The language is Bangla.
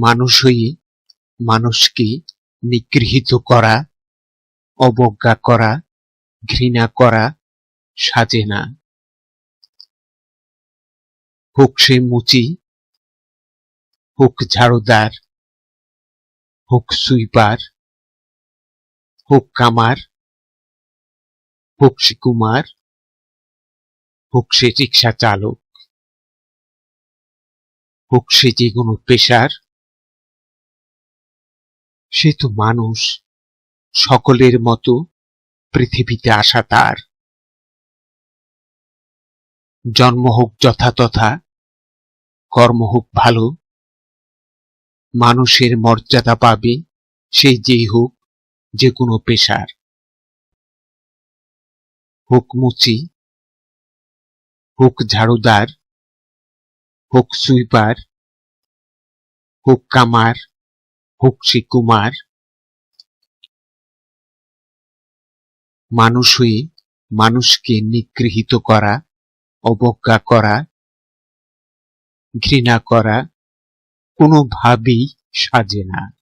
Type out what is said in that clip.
মানুষ হয়ে মানুষকে নিগৃহীত করা, অবজ্ঞা করা, ঘৃণা করা, সাজে না। হোক সে মুচি, হোক ঝাড়ুদার, হোক সুইপার, হোক কামার, হোক কুমার, হোক সে রিক্সা চালক, হোক সে যে কোনো পেশার সে তো মানুষ, সকলের মতো পৃথিবীতে আসা তার। জন্ম হোক যথাতথা কর্ম হোক ভালো, মানুষের মর্যাদা পাবে সে যেই হোক, যে কোনো পেশার। হোক মুচি, হোক ঝাড়ুদার, হোক সুইপার, হোক কামার হোক সে কুমার। মানুষ হয়ে মানুষকে নিগৃহীত করা, অবজ্ঞা করা, ঘৃণা করা কোনোভাবেই সাজে না।